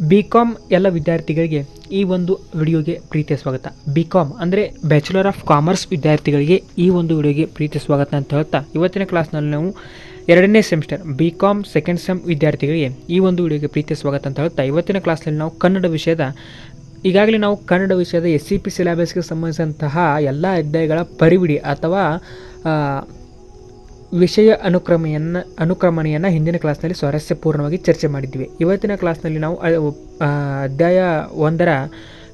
B com ಎಲ್ಲ ವಿದ್ಯಾರ್ಥಿಗಳಿಗೆ ಈ ಒಂದು ವಿಡಿಯೋಗೆ ಪ್ರೀತಿಯ ಸ್ವಾಗತ. ಬಿ ಕಾಮ್ ಅಂದರೆ ಬ್ಯಾಚುಲರ್ ಆಫ್ ಕಾಮರ್ಸ್ ವಿದ್ಯಾರ್ಥಿಗಳಿಗೆ ಈ ಒಂದು ವಿಡಿಯೋಗೆ ಪ್ರೀತಿಯ ಸ್ವಾಗತ ಅಂತ ಹೇಳ್ತಾ ಇವತ್ತಿನ ಕ್ಲಾಸ್ನಲ್ಲಿ ನಾವು ಎರಡನೇ semester B com second sem ವಿದ್ಯಾರ್ಥಿಗಳಿಗೆ ಈ ಒಂದು ವಿಡಿಯೋಗೆ ಪ್ರೀತಿಯ ಸ್ವಾಗತ ಅಂತ ಹೇಳ್ತಾ ಇವತ್ತಿನ ಕ್ಲಾಸ್ನಲ್ಲಿ ನಾವು ಕನ್ನಡ ವಿಷಯದ ಈಗಾಗಲೇ ನಾವು ಕನ್ನಡ ವಿಷಯದ ಎಸ್ ಸಿ ಪಿ ಸಿಲೆಬಸ್ಗೆ ಸಂಬಂಧಿಸಿದಂತಹ ಎಲ್ಲ ಅಧ್ಯಾಯಗಳ ಪರಿವಿಡಿ ಅಥವಾ ವಿಷಯ ಅನುಕ್ರಮೆಯನ್ನು, ಅನುಕ್ರಮಣೆಯನ್ನು ಹಿಂದಿನ ಕ್ಲಾಸ್ನಲ್ಲಿ ಸ್ವಾರಸ್ಯಪೂರ್ಣವಾಗಿ ಚರ್ಚೆ ಮಾಡಿದ್ವಿ. ಇವತ್ತಿನ ಕ್ಲಾಸ್ನಲ್ಲಿ ನಾವು ಅಧ್ಯಾಯ ಒಂದರ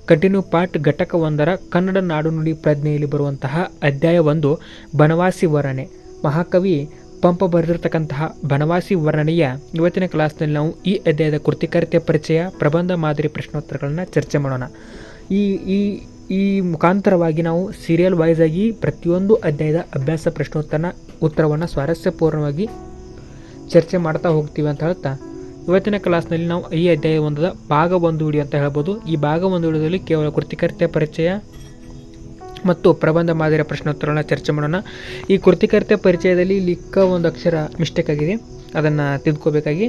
ಕಂಟಿನ್ಯೂ ಪಾರ್ಟ್ ಘಟಕ ಒಂದರ ಕನ್ನಡ ನಾಡು ನುಡಿ ಪ್ರಜ್ಞೆಯಲ್ಲಿ ಬರುವಂತಹ ಅಧ್ಯಾಯ ಒಂದು, ಬನವಾಸಿ ವರ್ಣನೆ. ಮಹಾಕವಿ ಪಂಪ ಬರೆದಿರತಕ್ಕಂತಹ ಬನವಾಸಿ ವರ್ಣನೆಯ ಇವತ್ತಿನ ಕ್ಲಾಸ್ನಲ್ಲಿ ನಾವು ಈ ಅಧ್ಯಾಯದ ಕೃತಿಕರ್ತೆಯ ಪರಿಚಯ, ಪ್ರಬಂಧ ಮಾದರಿ ಪ್ರಶ್ನೋತ್ತರಗಳನ್ನು ಚರ್ಚೆ ಮಾಡೋಣ. ಈ ಈ ಈ ಮುಖಾಂತರವಾಗಿ ನಾವು ಸೀರಿಯಲ್ ವೈಸ್ ಆಗಿ ಪ್ರತಿಯೊಂದು ಅಧ್ಯಾಯದ ಅಭ್ಯಾಸ ಪ್ರಶ್ನೋತ್ತರನ ಉತ್ತರವನ್ನು ಸ್ವಾರಸ್ಯಪೂರ್ಣವಾಗಿ ಚರ್ಚೆ ಮಾಡ್ತಾ ಹೋಗ್ತೀವಿ ಅಂತ ಹೇಳ್ತಾ, ಇವತ್ತಿನ ಕ್ಲಾಸ್ನಲ್ಲಿ ನಾವು ಈ ಅಧ್ಯಾಯ ಒಂದದ ಭಾಗ ಒಂದು ವಿಡಿಯೋ ಅಂತ ಹೇಳ್ಬೋದು. ಈ ಭಾಗ ಒಂದು ವಿಡಿಯೋದಲ್ಲಿ ಕೇವಲ ಕೃತಿಕರ್ತೆಯ ಪರಿಚಯ ಮತ್ತು ಪ್ರಬಂಧ ಮಾದರಿಯ ಪ್ರಶ್ನೋತ್ತರಗಳನ್ನ ಚರ್ಚೆ ಮಾಡೋಣ. ಈ ಕೃತಿಕರ್ತೆ ಪರಿಚಯದಲ್ಲಿ ಲಿಕ್ಕ ಒಂದು ಅಕ್ಷರ ಮಿಸ್ಟೇಕ್ ಆಗಿದೆ. ಅದನ್ನು ತಿದ್ಕೋಬೇಕಾಗಿ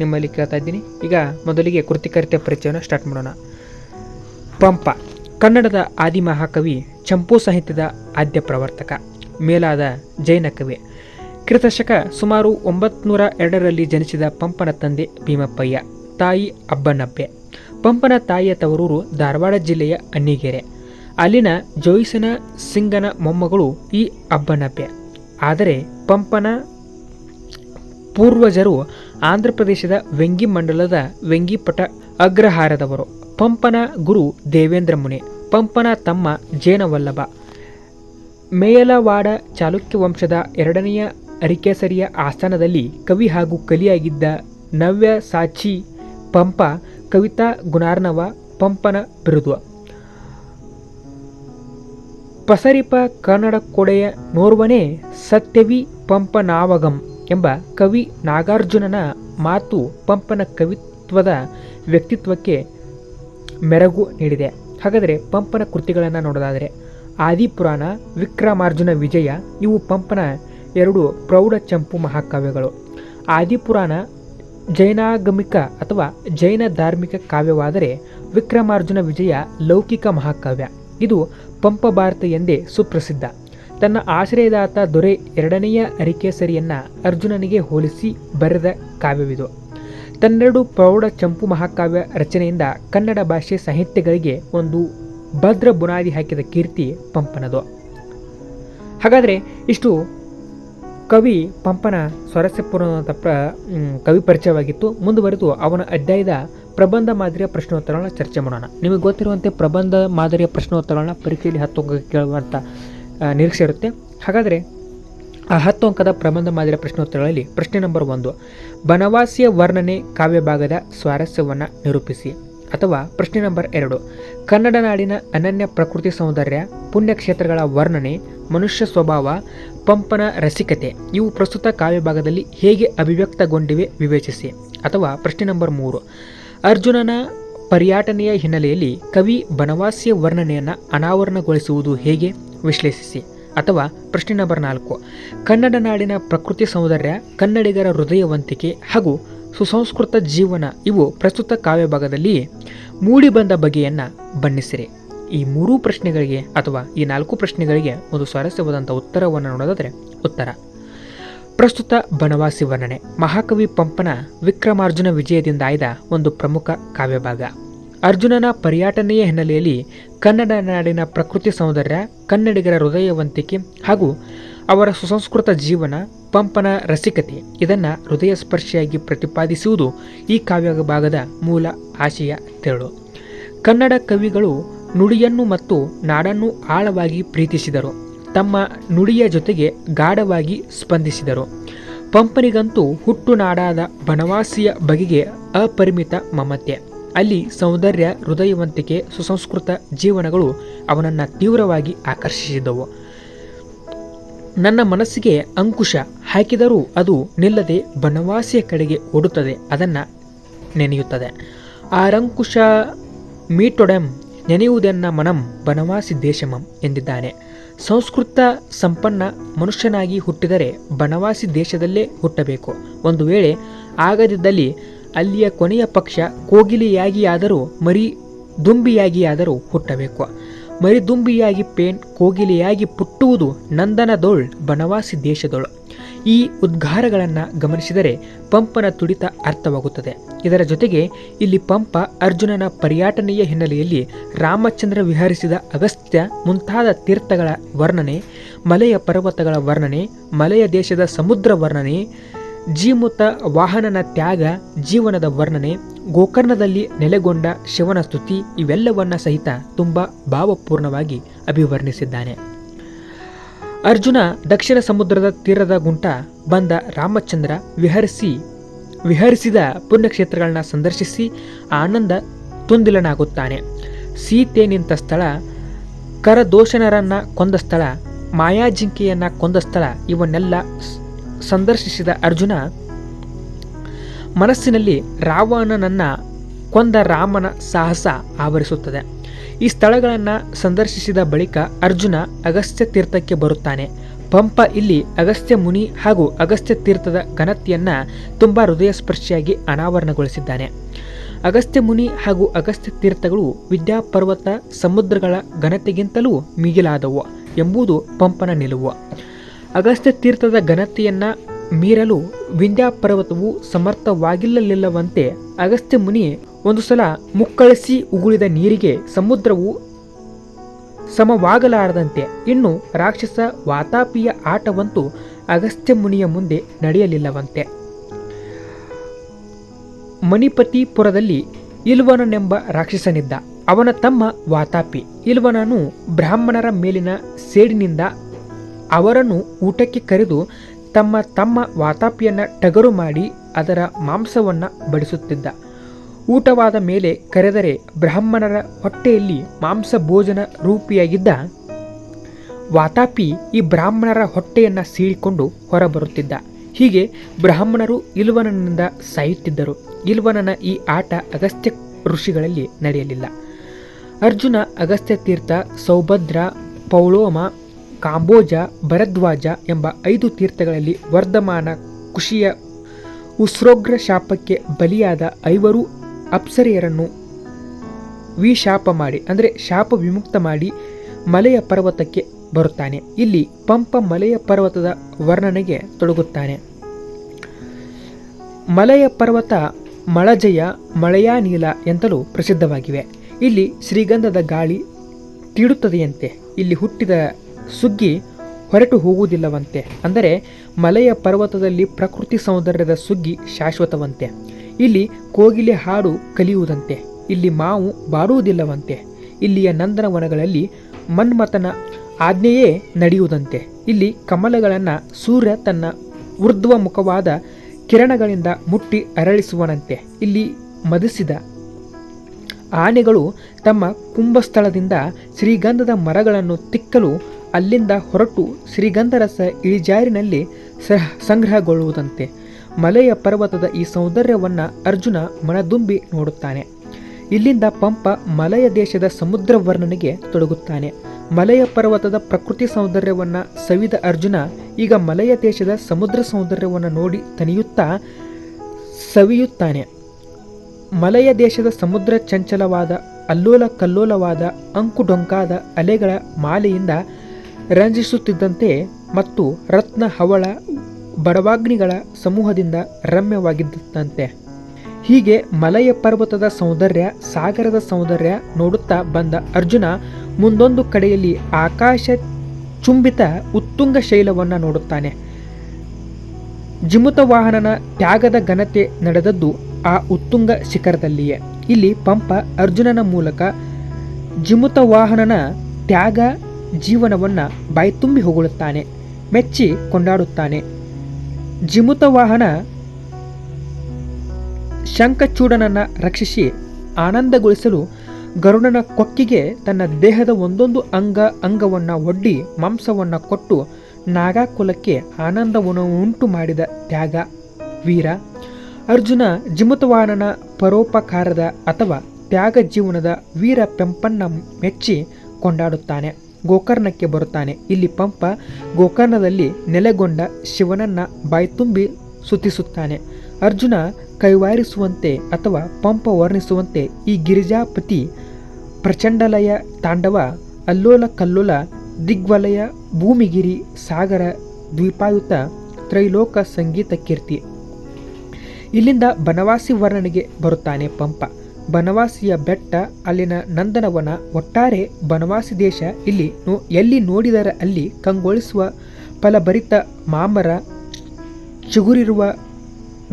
ನಿಮ್ಮಲ್ಲಿ ಕೇಳ್ತಾ ಇದ್ದೀನಿ. ಈಗ ಮೊದಲಿಗೆ ಕೃತಿಕರ್ತೆಯ ಪರಿಚಯನ ಸ್ಟಾರ್ಟ್ ಮಾಡೋಣ. ಪಂಪ, ಕನ್ನಡದ ಆದಿ ಮಹಾಕವಿ ಚಂಪು ಸಾಹಿತ್ಯದ ಆದ್ಯ ಪ್ರವರ್ತಕ, ಮೇಲಾದ ಜೈನ ಕವಿ ಕ್ರಿತಶಕ ಸುಮಾರು ಒಂಬತ್ನೂರ ಎರಡರಲ್ಲಿ ಜನಿಸಿದ ಪಂಪನ ತಂದೆ ಭೀಮಪ್ಪಯ್ಯ, ತಾಯಿ ಅಬ್ಬನಬ್ಬೆ. ಪಂಪನ ತಾಯಿಯ ತವರೂರು ಧಾರವಾಡ ಜಿಲ್ಲೆಯ ಅನ್ನಿಗೆರೆ ಅಲ್ಲಿನ ಜೋಯಿಸನ ಸಿಂಗನ ಮೊಮ್ಮಗಳು ಈ ಅಬ್ಬನಬ್ಬೆ. ಆದರೆ ಪಂಪನ ಪೂರ್ವಜರು ಆಂಧ್ರ ಪ್ರದೇಶದ ವೆಂಗಿ ಮಂಡಲದ ವೆಂಗಿಪಟ ಅಗ್ರಹಾರದವರು. ಪಂಪನ ಗುರು ದೇವೇಂದ್ರ ಮುನಿ. ಪಂಪನ ತಮ್ಮ ಜೇನವಲ್ಲಭ. ಮೇಯಲವಾಡ ಚಾಲುಕ್ಯ ವಂಶದ ಎರಡನೆಯ ಅರಿಕೇಸರಿಯ ಆಸ್ಥಾನದಲ್ಲಿ ಕವಿ ಹಾಗೂ ಕಲಿಯಾಗಿದ್ದ ನವ್ಯ ಸಾಚಿ ಪಂಪ ಕವಿತಾ ಗುಣಾರ್ಣವ ಪಂಪನ ಬಿರುದು ಪಸರಿಪ ಕನ್ನಡ ಕೊಡೆಯ ನೋರ್ವನೇ ಸತ್ಯವಿ ಪಂಪನಾವಗಂ ಎಂಬ ಕವಿ ನಾಗಾರ್ಜುನನ ಮಾತು ಪಂಪನ ಕವಿತ್ವದ ವ್ಯಕ್ತಿತ್ವಕ್ಕೆ ಮೆರಗು ನೀಡಿದೆ. ಹಾಗಾದರೆ ಪಂಪನ ಕೃತಿಗಳನ್ನು ನೋಡೋದಾದರೆ, ಆದಿಪುರಾಣ, ವಿಕ್ರಮಾರ್ಜುನ ವಿಜಯ, ಇವು ಪಂಪನ ಎರಡು ಪ್ರೌಢ ಚಂಪು ಮಹಾಕಾವ್ಯಗಳು. ಆದಿಪುರಾಣ ಜೈನಾಗಮಿಕ ಅಥವಾ ಜೈನ ಧಾರ್ಮಿಕ ಕಾವ್ಯವಾದರೆ ವಿಕ್ರಮಾರ್ಜುನ ವಿಜಯ ಲೌಕಿಕ ಮಹಾಕಾವ್ಯ. ಇದು ಪಂಪ ಭಾರತ ಎಂದೇ ಸುಪ್ರಸಿದ್ಧ. ತನ್ನ ಆಶ್ರಯದಾತ ದೊರೆ ಎರಡನೆಯ ಅರಿಕೇಸರಿಯನ್ನ ಅರ್ಜುನನಿಗೆ ಹೋಲಿಸಿ ಬರೆದ ಕಾವ್ಯವಿದು. ತನ್ನೆರಡು ಪ್ರೌಢ ಚಂಪು ಮಹಾಕಾವ್ಯ ರಚನೆಯಿಂದ ಕನ್ನಡ ಭಾಷೆ ಸಾಹಿತ್ಯಗಳಿಗೆ ಒಂದು ಭದ್ರ ಬುನಾದಿ ಹಾಕಿದ ಕೀರ್ತಿ ಪಂಪನದು. ಹಾಗಾದರೆ ಇಷ್ಟು ಕವಿ ಪಂಪನ ಸ್ವರಸ್ಯಪೂರ್ಣವಾದ ಪ್ರ ಕವಿ ಪರಿಚಯವಾಗಿತ್ತು. ಮುಂದುವರೆದು ಅವನ ಅಧ್ಯಾಯದ ಪ್ರಬಂಧ ಮಾದರಿಯ ಪ್ರಶ್ನೋತ್ತರಗಳನ್ನ ಚರ್ಚೆ ಮಾಡೋಣ. ನಿಮಗೆ ಗೊತ್ತಿರುವಂತೆ ಪ್ರಬಂಧ ಮಾದರಿಯ ಪ್ರಶ್ನೋತ್ತರಗಳನ್ನ ಪರೀಕ್ಷೆಯಲ್ಲಿ ಹತ್ತು ಕೇಳುವಂಥ ನಿರೀಕ್ಷೆ ಇರುತ್ತೆ. ಹಾಗಾದರೆ ಹತ್ತು ಅಂಕದ ಪ್ರಬಂಧ ಮಾದರಿಯ ಪ್ರಶ್ನೋತ್ತರಗಳಲ್ಲಿ ಪ್ರಶ್ನೆ ನಂಬರ್ ಒಂದು, ಬನವಾಸಿಯ ವರ್ಣನೆ ಕಾವ್ಯಭಾಗದ ಸ್ವಾರಸ್ಯವನ್ನು ನಿರೂಪಿಸಿ. ಅಥವಾ ಪ್ರಶ್ನೆ ನಂಬರ್ ಎರಡು, ಕನ್ನಡ ನಾಡಿನ ಅನನ್ಯ ಪ್ರಕೃತಿ ಸೌಂದರ್ಯ, ಪುಣ್ಯಕ್ಷೇತ್ರಗಳ ವರ್ಣನೆ, ಮನುಷ್ಯ ಸ್ವಭಾವ, ಪಂಪನ ರಸಿಕತೆ, ಇವು ಪ್ರಸ್ತುತ ಕಾವ್ಯಭಾಗದಲ್ಲಿ ಹೇಗೆ ಅಭಿವ್ಯಕ್ತಗೊಂಡಿವೆ ವಿವೇಚಿಸಿ. ಅಥವಾ ಪ್ರಶ್ನೆ ನಂಬರ್ ಮೂರು, ಅರ್ಜುನನ ಪರ್ಯಾಟನೆಯ ಹಿನ್ನೆಲೆಯಲ್ಲಿ ಕವಿ ಬನವಾಸಿಯ ವರ್ಣನೆಯನ್ನು ಅನಾವರಣಗೊಳಿಸುವುದು ಹೇಗೆ? ವಿಶ್ಲೇಷಿಸಿ. ಅಥವಾ ಪ್ರಶ್ನೆ ನಂಬರ್ ನಾಲ್ಕು. ಕನ್ನಡ ನಾಡಿನ ಪ್ರಕೃತಿ ಸೌಂದರ್ಯ, ಕನ್ನಡಿಗರ ಹೃದಯವಂತಿಕೆ ಹಾಗೂ ಸುಸಂಸ್ಕೃತ ಜೀವನ ಇವು ಪ್ರಸ್ತುತ ಕಾವ್ಯ ಭಾಗದಲ್ಲಿ ಮೂಡಿಬಂದ ಬಗೆಯನ್ನು ಬಣ್ಣಿಸಿರಿ. ಈ ಮೂರೂ ಪ್ರಶ್ನೆಗಳಿಗೆ ಅಥವಾ ಈ ನಾಲ್ಕು ಪ್ರಶ್ನೆಗಳಿಗೆ ಒಂದು ಸ್ವಾರಸ್ಯವಾದಂಥ ಉತ್ತರವನ್ನು ನೋಡೋದಾದರೆ ಉತ್ತರ. ಪ್ರಸ್ತುತ ಬನವಾಸಿ ವರ್ಣನೆ. ಮಹಾಕವಿ ಪಂಪನ ವಿಕ್ರಮಾರ್ಜುನ ವಿಜಯದಿಂದ ಆಯ್ದ ಒಂದು ಪ್ರಮುಖ ಕಾವ್ಯಭಾಗ ಅರ್ಜುನನ ಪರ್ಯಾಟನೆಯ ಹಿನ್ನೆಲೆಯಲ್ಲಿ ಕನ್ನಡ ನಾಡಿನ ಪ್ರಕೃತಿ ಸೌಂದರ್ಯ, ಕನ್ನಡಿಗರ ಹೃದಯವಂತಿಕೆ ಹಾಗೂ ಅವರ ಸುಸಂಸ್ಕೃತ ಜೀವನ, ಪಂಪನ ರಸಿಕತೆ ಇದನ್ನು ಹೃದಯ ಸ್ಪರ್ಶಿಯಾಗಿ ಪ್ರತಿಪಾದಿಸುವುದು ಈ ಕಾವ್ಯ ಭಾಗದ ಮೂಲ ಆಶಯ ತೆರಳು ಕನ್ನಡ ಕವಿಗಳು ನುಡಿಯನ್ನು ಮತ್ತು ನಾಡನ್ನು ಆಳವಾಗಿ ಪ್ರೀತಿಸಿದರು. ತಮ್ಮ ನುಡಿಯ ಜೊತೆಗೆ ಗಾಢವಾಗಿ ಸ್ಪಂದಿಸಿದರು. ಪಂಪನಿಗಂತೂ ಹುಟ್ಟು ನಾಡಾದ ಬನವಾಸಿಯ ಬಗೆಗೆ ಅಪರಿಮಿತ ಮಮತೆ. ಅಲ್ಲಿ ಸೌಂದರ್ಯ, ಹೃದಯವಂತಿಕೆ, ಸುಸಂಸ್ಕೃತ ಜೀವನಗಳು ಅವನನ್ನು ತೀವ್ರವಾಗಿ ಆಕರ್ಷಿಸಿದವು. ನನ್ನ ಮನಸ್ಸಿಗೆ ಅಂಕುಶ ಹಾಕಿದರೂ ಅದು ನಿಲ್ಲದೆ ಬನವಾಸಿಯ ಕಡೆಗೆ ಓಡುತ್ತದೆ, ಅದನ್ನು ನೆನೆಯುತ್ತದೆ. ಆರಂಕುಶ ಮೀಟೊಡೆಂ ನೆನೆಯುವುದೆನ್ನ ಮನಂ ಬನವಾಸಿ ದೇಶಮಂ ಎಂದಿದ್ದಾನೆ. ಸಂಸ್ಕೃತ ಸಂಪನ್ನ ಮನುಷ್ಯನಾಗಿ ಹುಟ್ಟಿದರೆ ಬನವಾಸಿ ದೇಶದಲ್ಲೇ ಹುಟ್ಟಬೇಕು. ಒಂದು ವೇಳೆ ಆಗದಿದ್ದಲ್ಲಿ ಅಲ್ಲಿಯ ಕೊನೆಯ ಪಕ್ಷ ಕೋಗಿಲೆಯಾಗಿಯಾದರೂ ಮರಿ ದುಂಬಿಯಾಗಿಯಾದರೂ ಹುಟ್ಟಬೇಕು. ಮರಿದುಂಬಿಯಾಗಿ ಪೇನ್ ಕೋಗಿಲೆಯಾಗಿ ಪುಟ್ಟುವುದು ನಂದನದೋಳ್ ಬನವಾಸಿ ದೇಶದೋಳ್. ಈ ಉದ್ಗಾರಗಳನ್ನು ಗಮನಿಸಿದರೆ ಪಂಪನ ತುಡಿತ ಅರ್ಥವಾಗುತ್ತದೆ. ಇದರ ಜೊತೆಗೆ ಇಲ್ಲಿ ಪಂಪ ಅರ್ಜುನನ ಪರ್ಯಟನೆಯ ಹಿನ್ನೆಲೆಯಲ್ಲಿ ರಾಮಚಂದ್ರ ವಿಹರಿಸಿದ ಅಗಸ್ತ್ಯ ಮುಂತಾದ ತೀರ್ಥಗಳ ವರ್ಣನೆ, ಮಲೆಯ ಪರ್ವತಗಳ ವರ್ಣನೆ, ಮಲೆಯ ದೇಶದ ಸಮುದ್ರ ವರ್ಣನೆ ಜೀಮುತ ವಾಹನನ ತ್ಯಾಗ, ಜೀವನದ ವರ್ಣನೆ, ಗೋಕರ್ಣದಲ್ಲಿ ನೆಲೆಗೊಂಡ ಶಿವನ ಸ್ತುತಿ ಇವೆಲ್ಲವನ್ನ ಸಹಿತ ತುಂಬ ಭಾವಪೂರ್ಣವಾಗಿ ಅಭಿವರ್ಣಿಸಿದ್ದಾನೆ. ಅರ್ಜುನ ದಕ್ಷಿಣ ಸಮುದ್ರದ ತೀರದ ಗುಂಟ ಬಂದ ರಾಮಚಂದ್ರ ವಿಹರಿಸಿ, ವಿಹರಿಸಿದ ಪುಣ್ಯಕ್ಷೇತ್ರಗಳನ್ನ ಸಂದರ್ಶಿಸಿ ಆನಂದ ತುಂದಿಲನಾಗುತ್ತಾನೆ. ಸೀತೆ ನಿಂತ ಸ್ಥಳ, ಕರದೋಷಣರನ್ನ ಕೊಂದ ಸ್ಥಳ, ಮಾಯಾಜಿಂಕೆಯನ್ನ ಕೊಂದ ಸ್ಥಳ, ಇವನ್ನೆಲ್ಲ ಸಂದರ್ಶಿಸಿದ ಅರ್ಜುನ, ಮನಸ್ಸಿನಲ್ಲಿ ರಾವಣನನ್ನು ಕೊಂದ ರಾಮನ ಸಾಹಸ ಆವರಿಸುತ್ತದೆ. ಈ ಸ್ಥಳಗಳನ್ನು ಸಂದರ್ಶಿಸಿದ ಬಳಿಕ ಅರ್ಜುನ ಅಗಸ್ತ್ಯ ತೀರ್ಥಕ್ಕೆ ಬರುತ್ತಾನೆ. ಪಂಪ ಇಲ್ಲಿ ಅಗಸ್ತ್ಯ ಮುನಿ ಹಾಗೂ ಅಗಸ್ತ್ಯ ತೀರ್ಥದ ಘನತೆಯನ್ನು ತುಂಬ ಹೃದಯಸ್ಪರ್ಶಿಯಾಗಿ ಅನಾವರಣಗೊಳಿಸಿದ್ದಾನೆ. ಅಗಸ್ತ್ಯ ಮುನಿ ಹಾಗೂ ಅಗಸ್ತ್ಯ ತೀರ್ಥಗಳು ವಿದ್ಯಾಪರ್ವತ ಸಮುದ್ರಗಳ ಘನತೆಗಿಂತಲೂ ಮಿಗಿಲಾದವು ಎಂಬುದು ಪಂಪನ ನಿಲುವು. ಅಗಸ್ತ್ಯ ತೀರ್ಥದ ಘನತೆಯನ್ನು ಮೀರಲು ವಿಂಧ್ಯಾಪರ್ವತವು ಸಮರ್ಥವಾಗಿಲ್ಲಲಿಲ್ಲವಂತೆ ಅಗಸ್ತ್ಯ ಮುನಿ ಒಂದು ಸಲ ಮುಕ್ಕಳಿಸಿ ಉಗುಳಿದ ನೀರಿಗೆ ಸಮುದ್ರವು ಸಮವಾಗಲಾರದಂತೆ. ಇನ್ನು ರಾಕ್ಷಸ ವಾತಾಪಿಯ ಆಟವಂತೂ ಅಗಸ್ತ್ಯ ಮುನಿಯ ಮುಂದೆ ನಡೆಯಲಿಲ್ಲವಂತೆ. ಮಣಿಪತಿಪುರದಲ್ಲಿ ಇಲ್ವನನೆಂಬ ರಾಕ್ಷಸನಿದ್ದ. ಅವನ ತಮ್ಮ ವಾತಾಪಿ ಇಲ್ವನನು ಬ್ರಾಹ್ಮಣರ ಮೇಲಿನ ಸೇಡಿನಿಂದ ಅವರನ್ನು ಊಟಕ್ಕೆ ಕರೆದು ತಮ್ಮ ತಮ್ಮ ವಾತಾಪಿಯನ್ನು ಟಗರು ಮಾಡಿ ಅದರ ಮಾಂಸವನ್ನು ಬಡಿಸುತ್ತಿದ್ದ. ಊಟವಾದ ಮೇಲೆ ಕರೆದರೆ ಬ್ರಾಹ್ಮಣರ ಹೊಟ್ಟೆಯಲ್ಲಿ ಮಾಂಸ ಭೋಜನ ರೂಪಿಯಾಗಿದ್ದ. ವಾತಾಪಿ ಈ ಬ್ರಾಹ್ಮಣರ ಹೊಟ್ಟೆಯನ್ನು ಸೀಳಿಕೊಂಡು ಹೊರಬರುತ್ತಿದ್ದ. ಹೀಗೆ ಬ್ರಾಹ್ಮಣರು ಇಲ್ವನನಿಂದ ಸಾಯುತ್ತಿದ್ದರು. ಇಲ್ವನನ ಈ ಆಟ ಅಗಸ್ತ್ಯ ಋಷಿಗಳಲ್ಲಿ ನಡೆಯಲಿಲ್ಲ. ಅರ್ಜುನ ಅಗಸ್ತ್ಯ ತೀರ್ಥ, ಸೌಭದ್ರ ಪೌಳೋಮ ಕಾಂಬೋಜ, ಭರದ್ವಾಜ ಎಂಬ ಐದು ತೀರ್ಥಗಳಲ್ಲಿ ವರ್ಧಮಾನ ಖುಷಿಯ ಉಸ್ರೋಗ್ರ ಶಾಪಕ್ಕೆ ಬಲಿಯಾದ ಐವರು ಅಪ್ಸರೆಯರನ್ನು ವಿಶಾಪ ಮಾಡಿ, ಅಂದರೆ ಶಾಪ ವಿಮುಕ್ತ ಮಾಡಿ ಮಲೆಯ ಪರ್ವತಕ್ಕೆ ಬರುತ್ತಾನೆ. ಇಲ್ಲಿ ಪಂಪ ಮಲೆಯ ಪರ್ವತದ ವರ್ಣನೆಗೆ ತೊಡಗುತ್ತಾನೆ. ಮಲೆಯ ಪರ್ವತ ಮಳಜಯ ಮಳೆಯಾನೀಲ ಎಂತಲೂ ಪ್ರಸಿದ್ಧವಾಗಿವೆ. ಇಲ್ಲಿ ಶ್ರೀಗಂಧದ ಗಾಳಿ ತೀಡುತ್ತದೆಯಂತೆ. ಇಲ್ಲಿ ಹುಟ್ಟಿದ ಸುಗ್ಗಿ ಹೊರಟು ಹೋಗುವುದಿಲ್ಲವಂತೆ. ಅಂದರೆ ಮಲೆಯ ಪರ್ವತದಲ್ಲಿ ಪ್ರಕೃತಿ ಸೌಂದರ್ಯದ ಸುಗ್ಗಿ ಶಾಶ್ವತವಂತೆ. ಇಲ್ಲಿ ಕೋಗಿಲೆ ಹಾಡು ಕಲಿಯುವುದಂತೆ. ಇಲ್ಲಿ ಮಾವು ಬಾರುವುದಿಲ್ಲವಂತೆ. ಇಲ್ಲಿಯ ನಂದನವನಗಳಲ್ಲಿ ಮನ್ಮಥನ ಆಜ್ಞೆಯೇ ನಡೆಯುವುದಂತೆ. ಇಲ್ಲಿ ಕಮಲಗಳನ್ನು ಸೂರ್ಯ ತನ್ನ ಊರ್ಧ್ವ ಮುಖವಾದ ಕಿರಣಗಳಿಂದ ಮುಟ್ಟಿ ಅರಳಿಸುವನಂತೆ. ಇಲ್ಲಿ ಮದಿಸಿದ ಆನೆಗಳು ತಮ್ಮ ಕುಂಭಸ್ಥಳದಿಂದ ಶ್ರೀಗಂಧದ ಮರಗಳನ್ನು ತಿಕ್ಕಲು ಅಲ್ಲಿಂದ ಹೊರಟು ಶ್ರೀಗಂಧರಸ ಇಳಿಜಾರಿನಲ್ಲಿ ಸಹ ಸಂಗ್ರಹಗೊಳ್ಳುವುದಂತೆ ಮಲೆಯ ಪರ್ವತದ ಈ ಸೌಂದರ್ಯವನ್ನು ಅರ್ಜುನ ಮನದುಂಬಿ ನೋಡುತ್ತಾನೆ. ಇಲ್ಲಿಂದ ಪಂಪ ಮಲಯ ದೇಶದ ಸಮುದ್ರ ವರ್ಣನೆಗೆ ತೊಡಗುತ್ತಾನೆ. ಮಲಯ ಪರ್ವತದ ಪ್ರಕೃತಿ ಸೌಂದರ್ಯವನ್ನು ಸವಿದ ಅರ್ಜುನ ಈಗ ಮಲಯ ದೇಶದ ಸಮುದ್ರ ಸೌಂದರ್ಯವನ್ನು ನೋಡಿ ತನಿಯುತ್ತಾ ಸವಿಯುತ್ತಾನೆ. ಮಲಯ ದೇಶದ ಸಮುದ್ರ ಚಂಚಲವಾದ ಅಲ್ಲೋಲ ಕಲ್ಲೋಲವಾದ ಅಂಕುಡೊಂಕಾದ ಅಲೆಗಳ ಮಾಲೆಯಿಂದ ರಂಜಿಸುತ್ತಿದ್ದಂತೆ ಮತ್ತು ರತ್ನ ಹವಳ ಬಡವಾಗ್ನಿಗಳ ಸಮೂಹದಿಂದ ರಮ್ಯವಾಗಿದ್ದಂತೆ. ಹೀಗೆ ಮಲಯ ಪರ್ವತದ ಸೌಂದರ್ಯ, ಸಾಗರದ ಸೌಂದರ್ಯ ನೋಡುತ್ತಾ ಬಂದ ಅರ್ಜುನ ಮುಂದೊಂದು ಕಡೆಯಲ್ಲಿ ಆಕಾಶ ಚುಂಬಿತ ಉತ್ತುಂಗ ಶೈಲವನ್ನು ನೋಡುತ್ತಾನೆ. ಜಿಮುತ ವಾಹನನ ತ್ಯಾಗದ ಘನತೆ ನಡೆದದ್ದು ಆ ಉತ್ತುಂಗ ಶಿಖರದಲ್ಲಿಯೇ. ಇಲ್ಲಿ ಪಂಪ ಅರ್ಜುನನ ಮೂಲಕ ಜಿಮುತ ವಾಹನನ ತ್ಯಾಗ ಜೀವನವನ್ನು ಬಾಯ್ತುಂಬಿ ಹೊಗಳುತ್ತಾನೆ, ಮೆಚ್ಚಿ ಕೊಂಡಾಡುತ್ತಾನೆ. ಜಿಮುತ ವಾಹನ ಶಂಖಚೂಡನನ್ನು ರಕ್ಷಿಸಿ ಆನಂದಗೊಳಿಸಲು ಗರುಡನ ಕೊಕ್ಕಿಗೆ ತನ್ನ ದೇಹದ ಒಂದೊಂದು ಅಂಗ ಅಂಗವನ್ನು ಒಡ್ಡಿ ಮಾಂಸವನ್ನು ಕೊಟ್ಟು ನಾಗಾಕುಲಕ್ಕೆ ಆನಂದವನ್ನು ಉಂಟು ಮಾಡಿದ ತ್ಯಾಗ, ವೀರ. ಅರ್ಜುನ ಜಿಮುತವಾಹನನ ಪರೋಪಕಾರದ ಅಥವಾ ತ್ಯಾಗ ಜೀವನದ ವೀರ ಪೆಂಪನ್ನ ಮೆಚ್ಚಿ ಕೊಂಡಾಡುತ್ತಾನೆ. ಗೋಕರ್ಣಕ್ಕೆ ಬರುತ್ತಾನೆ. ಇಲ್ಲಿ ಪಂಪ ಗೋಕರ್ಣದಲ್ಲಿ ನೆಲೆಗೊಂಡ ಶಿವನನ್ನ ಬಾಯ್ತುಂಬಿ ಸುತ್ತಿಸುತ್ತಾನೆ. ಅರ್ಜುನ ಕೈವಾರಿಸುವಂತೆ ಅಥವಾ ಪಂಪ ವರ್ಣಿಸುವಂತೆ ಈ ಗಿರಿಜಾಪತಿ ಪ್ರಚಂಡಲಯ ತಾಂಡವ ಅಲ್ಲೋಲ ಕಲ್ಲೋಲ ದಿಗ್ವಲಯ, ಭೂಮಿಗಿರಿ, ಸಾಗರ, ದ್ವೀಪಾಯುತ, ತ್ರೈಲೋಕ ಸಂಗೀತ ಕೀರ್ತಿ. ಇಲ್ಲಿಂದ ಬನವಾಸಿ ವರ್ಣನೆಗೆ ಬರುತ್ತಾನೆ ಪಂಪ. ಬನವಾಸಿಯ ಬೆಟ್ಟ, ಅಲ್ಲಿನ ನಂದನವನ ಒಟ್ಟಾರೆ ಬನವಾಸಿ ದೇಶ. ಇಲ್ಲಿ ಎಲ್ಲಿ ನೋಡಿದರೆ ಅಲ್ಲಿ ಕಂಗೊಳಿಸುವ ಫಲಭರಿತ ಮಾಮರ, ಚಿಗುರಿರುವ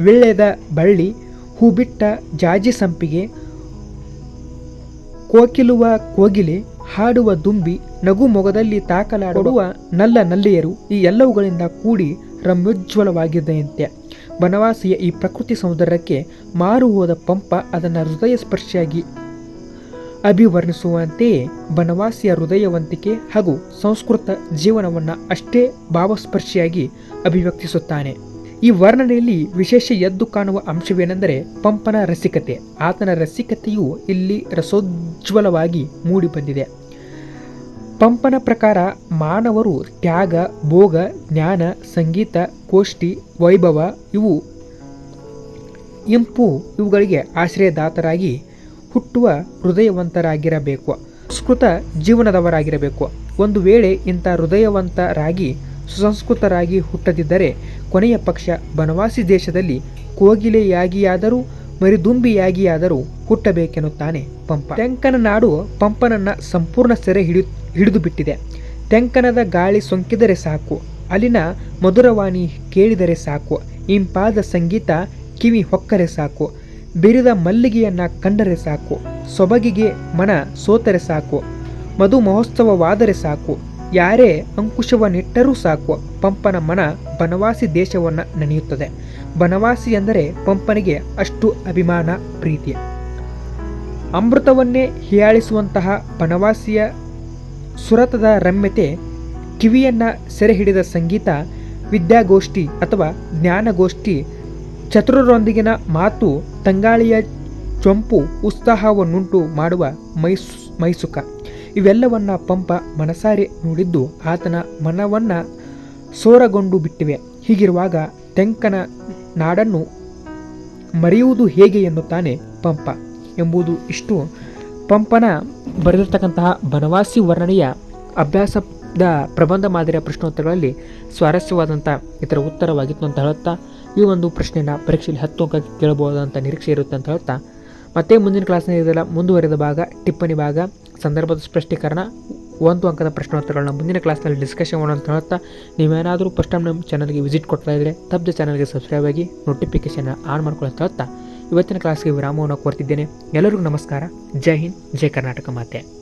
ವಿಳ್ಳೆದ ಬಳ್ಳಿ, ಹೂಬಿಟ್ಟ ಜಾಜಿ ಸಂಪಿಗೆ, ಕೋಕಿಲುವ ಕೋಗಿಲೆ, ಹಾಡುವ ದುಂಬಿ ನಗು ಮೊಗದಲ್ಲಿ ತಾಕಲಾಡುವ ನಲ್ಲ ನಲ್ಲಿಯರು, ಈ ಎಲ್ಲವುಗಳಿಂದ ಕೂಡಿ ರಮ್ಯೋಜ್ವಲವಾಗಿದೆಯಂತೆ. ಬನವಾಸಿಯ ಈ ಪ್ರಕೃತಿ ಸೌಂದರ್ಯಕ್ಕೆ ಮಾರು ಹೋದ ಪಂಪ ಅದನ್ನು ಹೃದಯ ಸ್ಪರ್ಶಿಯಾಗಿ ಅಭಿವರ್ಣಿಸುವಂತೆಯೇ ಬನವಾಸಿಯ ಹೃದಯವಂತಿಕೆ ಹಾಗೂ ಸಂಸ್ಕೃತ ಜೀವನವನ್ನು ಅಷ್ಟೇ ಭಾವಸ್ಪರ್ಶಿಯಾಗಿ ಅಭಿವ್ಯಕ್ತಿಸುತ್ತಾನೆ. ಈ ವರ್ಣನೆಯಲ್ಲಿ ವಿಶೇಷ ಎದ್ದು ಕಾಣುವ ಅಂಶವೇನೆಂದರೆ ಪಂಪನ ರಸಿಕತೆ. ಆತನ ರಸಿಕತೆಯು ಇಲ್ಲಿ ರಸೋಜ್ವಲವಾಗಿ ಮೂಡಿಬಂದಿದೆ. ಪಂಪನ ಪ್ರಕಾರ ಮಾನವರು ತ್ಯಾಗ, ಭೋಗ, ಜ್ಞಾನ, ಸಂಗೀತ ಕೋಷ್ಠಿ ವೈಭವ ಇವು ಇಂಪು ಇವುಗಳಿಗೆ ಆಶ್ರಯದಾತರಾಗಿ ಹುಟ್ಟುವ ಹೃದಯವಂತರಾಗಿರಬೇಕು. ಸಂಸ್ಕೃತ ಜೀವನದವರಾಗಿರಬೇಕು. ಒಂದು ವೇಳೆ ಇಂಥ ಹೃದಯವಂತರಾಗಿ ಸುಸಂಸ್ಕೃತರಾಗಿ ಹುಟ್ಟದಿದ್ದರೆ ಕೊನೆಯ ಪಕ್ಷ ಬನವಾಸಿ ದೇಶದಲ್ಲಿ ಕೋಗಿಲೆಯಾಗಿಯಾದರೂ ಮರಿದುಂಬಿಯಾಗಿಯಾದರೂ ಹುಟ್ಟಬೇಕೆನ್ನುತ್ತಾನೆ ಪಂಪ. ಟೆಂಕನ ನಾಡು ಪಂಪನನ್ನ ಸಂಪೂರ್ಣ ಸೆರೆ ಹಿಡಿ ಹಿಡಿದು ಬಿಟ್ಟಿದೆ. ತೆಂಕನದ ಗಾಳಿ ಸೊಂಕಿದರೆ ಸಾಕು, ಅಲ್ಲಿನ ಮಧುರವಾಣಿ ಕೇಳಿದರೆ ಸಾಕು, ಇಂಪಾದ ಸಂಗೀತ ಕಿವಿ ಹೊಕ್ಕರೆ ಸಾಕು, ಬಿರಿದ ಮಲ್ಲಿಗೆಯನ್ನ ಕಂಡರೆ ಸಾಕು, ಸೊಬಗಿಗೆ ಮನ ಸೋತರೆ ಸಾಕು, ಮಧು ಮಹೋತ್ಸವವಾದರೆ ಸಾಕು, ಯಾರೇ ಅಂಕುಶವನ್ನಿಟ್ಟರೂ ಸಾಕು, ಪಂಪನ ಮನ ಬನವಾಸಿ ದೇಶವನ್ನು ನೆನೆಯುತ್ತದೆ. ಬನವಾಸಿ ಎಂದರೆ ಪಂಪನಿಗೆ ಅಷ್ಟು ಅಭಿಮಾನ, ಪ್ರೀತಿ. ಅಮೃತವನ್ನೇ ಹೀಯಾಳಿಸುವಂತಹ ಬನವಾಸಿಯ ಸುರತದ ರಮ್ಯತೆ, ಕಿವಿಯನ್ನ ಸೆರೆ ಹಿಡಿದ ಸಂಗೀತ, ವಿದ್ಯಾಗೋಷ್ಠಿ ಅಥವಾ ಜ್ಞಾನಗೋಷ್ಠಿ, ಚತುರರೊಂದಿಗಿನ ಮಾತು, ತಂಗಾಳಿಯ ಚೊಂಪು ಉತ್ಸಾಹವನ್ನುಂಟು ಮಾಡುವ ಮೈಸು, ಮೈಸುಕ. ಇವೆಲ್ಲವನ್ನು ಪಂಪ ಮನಸಾರೆ ನೋಡಿದ್ದು ಆತನ ಮನವನ್ನು ಸೋರಗೊಂಡು ಬಿಟ್ಟಿವೆ. ಹೀಗಿರುವಾಗ ತೆಂಕನ ನಾಡನ್ನು ಮರೆಯುವುದು ಹೇಗೆ ಎನ್ನುತ್ತಾನೆ ಪಂಪ. ಎಂಬುದು ಇಷ್ಟು ಪಂಪನ ಬರೆದಿರ್ತಕ್ಕಂತಹ ಬನವಾಸಿ ವರ್ಣನೆಯ ಅಭ್ಯಾಸದ ಪ್ರಬಂಧ ಮಾದರಿಯ ಪ್ರಶ್ನೋತ್ತರಗಳಲ್ಲಿ ಸ್ವಾರಸ್ಯವಾದಂಥ ಇತರ ಉತ್ತರವಾಗಿತ್ತು ಅಂತ ಹೇಳುತ್ತಾ, ಈ ಒಂದು ಪ್ರಶ್ನೆಯನ್ನು ಪರೀಕ್ಷೆಯಲ್ಲಿ ಹತ್ತು ಅಂಕ ಕೇಳಬಹುದಂಥ ನಿರೀಕ್ಷೆ ಇರುತ್ತೆ ಅಂತ ಹೇಳ್ತಾ ಮತ್ತೆ ಮುಂದಿನ ಕ್ಲಾಸ್ನಲ್ಲಿ ಇದೆಲ್ಲ ಮುಂದುವರೆದ ಭಾಗ, ಟಿಪ್ಪಣಿ ಭಾಗ, ಸಂದರ್ಭದ ಸ್ಪಷ್ಟೀಕರಣ, ಒಂದು ಅಂಕದ ಪ್ರಶ್ನೋತ್ತರಗಳನ್ನ ಮುಂದಿನ ಕ್ಲಾಸ್ನಲ್ಲಿ ಡಿಸ್ಕಷನ್ ಮಾಡೋಣ ಅಂತ ಹೇಳುತ್ತಾ, ನೀವೇನಾದರೂ ಫಸ್ಟ್ ಟೈಮ್ ನಮ್ಮ ಚಾನಲ್ಗೆ ವಿಸಿಟ್ ಕೊಡ್ತಾ ಇದ್ದರೆ ತಪ್ಪದೆ ಚಾನಲ್ಗೆ ಸಬ್ಸ್ಕ್ರೈಬ್ ಆಗಿ ನೋಟಿಫಿಕೇಷನ್ ಆನ್ ಮಾಡ್ಕೊಳ್ಳೋ ಅಂತ ಹೇಳ್ತಾ ಇವತ್ತಿನ ಕ್ಲಾಸ್ಗೆ ವಿರಾಮವನ್ನು ಕೋರ್ತಿದ್ದೇನೆ ಎಲ್ಲರಿಗೂ ನಮಸ್ಕಾರ. ಜೈ ಹಿಂದ್ ಜೈ ಕರ್ನಾಟಕ ಮಾತೆ.